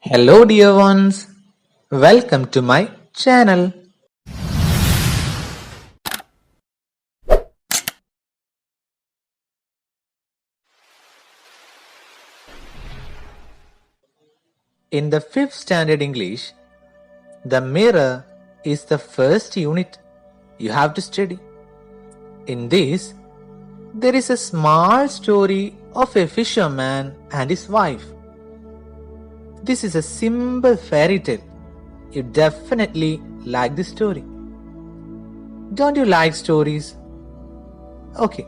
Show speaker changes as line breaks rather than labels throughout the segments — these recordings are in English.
Hello dear ones, welcome to my channel. In the 5th standard English, the mirror is the first unit you have to study. In this, there is a small story of a fisherman and his wife. This is a simple fairy tale. You definitely like the story. Don't you like stories? Okay.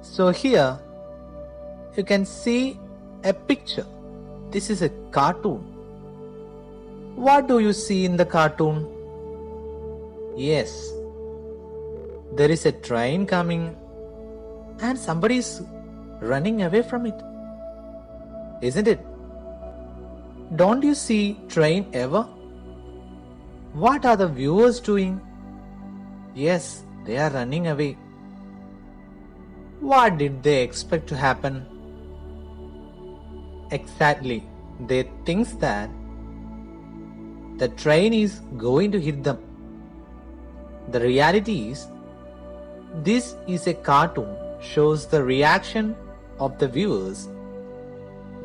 So here you can see a picture. This is a cartoon. What do you see in the cartoon? Yes. There is a train coming and somebody is running away from it. Isn't it? Don't you see train ever? What are the viewers doing? Yes, they are running away. What did they expect to happen? Exactly, they think that the train is going to hit them. The reality is, this is a cartoon shows the reaction of the viewers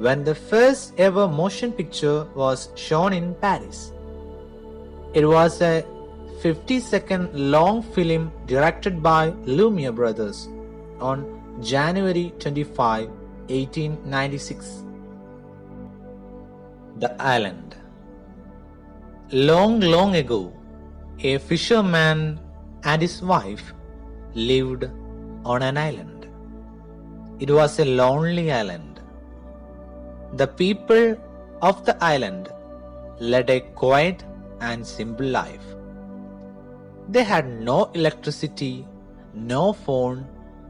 when the first ever motion picture was shown in Paris. It was a 50 second long film directed by Lumiere Brothers on January 25, 1896. The Island Long, long ago, a fisherman and his wife lived on an island. It was a lonely island. The people of the island led a quiet and simple life. They had no electricity, no phone,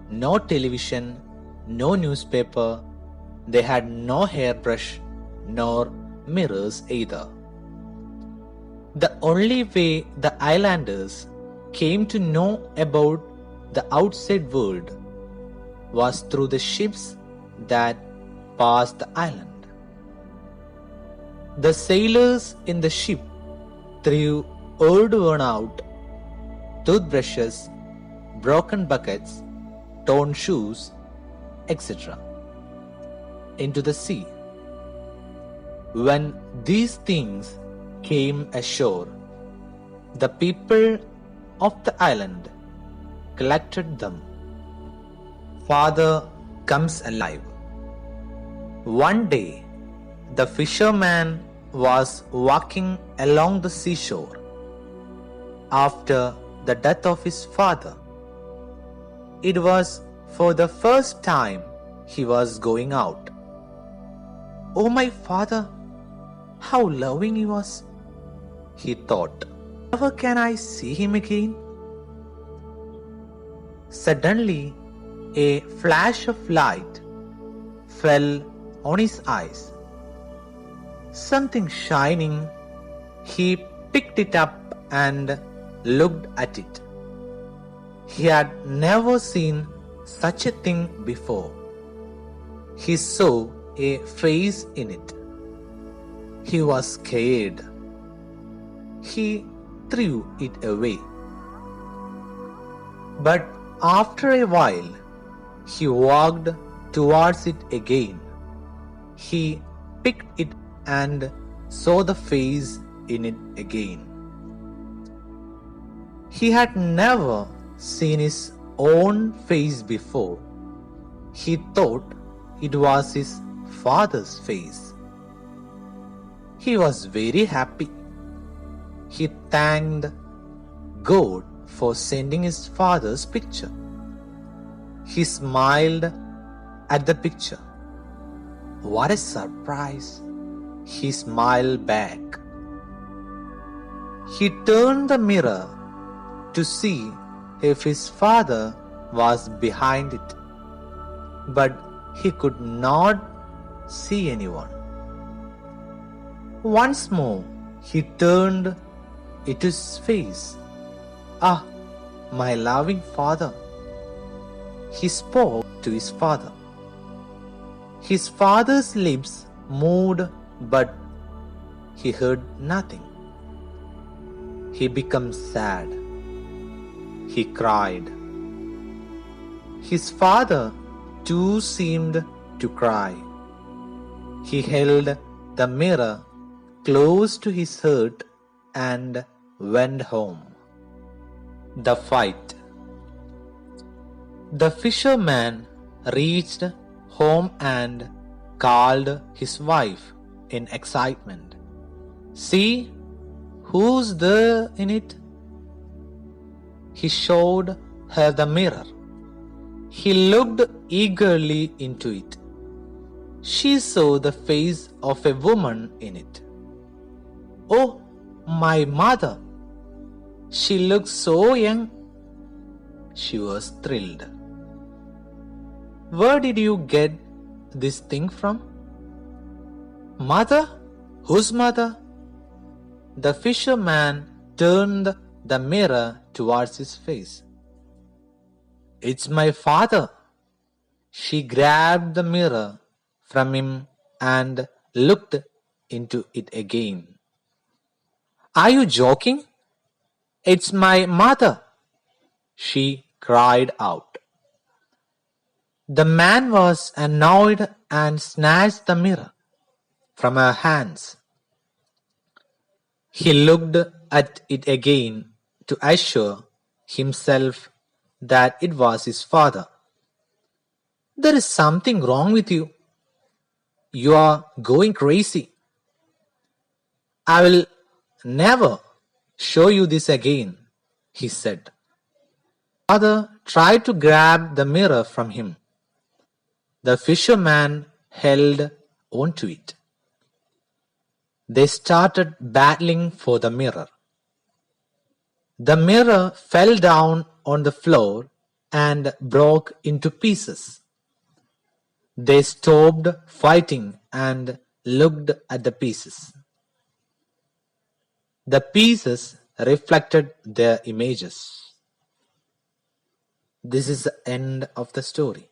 no television, no newspaper. They had no hairbrush, nor mirrors either. The only way the islanders came to know about the outside world was through the ships that passed the island. The sailors in the ship threw old worn out toothbrushes, broken buckets, torn shoes, etc. into the sea. When these things came ashore, the people of the island collected them. Father comes alive. One day, the fisherman was walking along the seashore after the death of his father. It was for the first time he was going out. Oh, my father, how loving he was, he thought. Never can I see him again. Suddenly, a flash of light fell on his eyes. Something shining, he picked it up and looked at it. He had never seen such a thing before. He saw a face in it. He was scared. He threw it away. But after a while, he walked towards it again. He picked it and saw the face in it again. He had never seen his own face before. He thought it was his father's face. He was very happy. He thanked God for sending his father's picture. He smiled at the picture. What a surprise! He smiled back. He turned the mirror to see if his father was behind it, but he could not see anyone. Once more, he turned it his face. Ah, my loving father. He spoke to his father. His father's lips moved, but he heard nothing. He became sad. He cried. His father too seemed to cry. He held the mirror close to his heart and went home. The fight. The fisherman reached home and called his wife in excitement. See who's there in it? He showed her the mirror. He looked eagerly into it. She saw the face of a woman in it. Oh, my mother! She looked so young. She was thrilled. Where did you get this thing from? Mother? Whose mother? The fisherman turned the mirror towards his face. It's my father. She grabbed the mirror from him and looked into it again. Are you joking? It's my mother, she cried out. The man was annoyed and snatched the mirror from her hands. He looked at it again to assure himself that it was his father. There is something wrong with you. You are going crazy. I will never show you this again, he said. Father tried to grab the mirror from him. The fisherman held onto it. They started battling for the mirror. The mirror fell down on the floor and broke into pieces. They stopped fighting and looked at the pieces. The pieces reflected their images. This is the end of the story.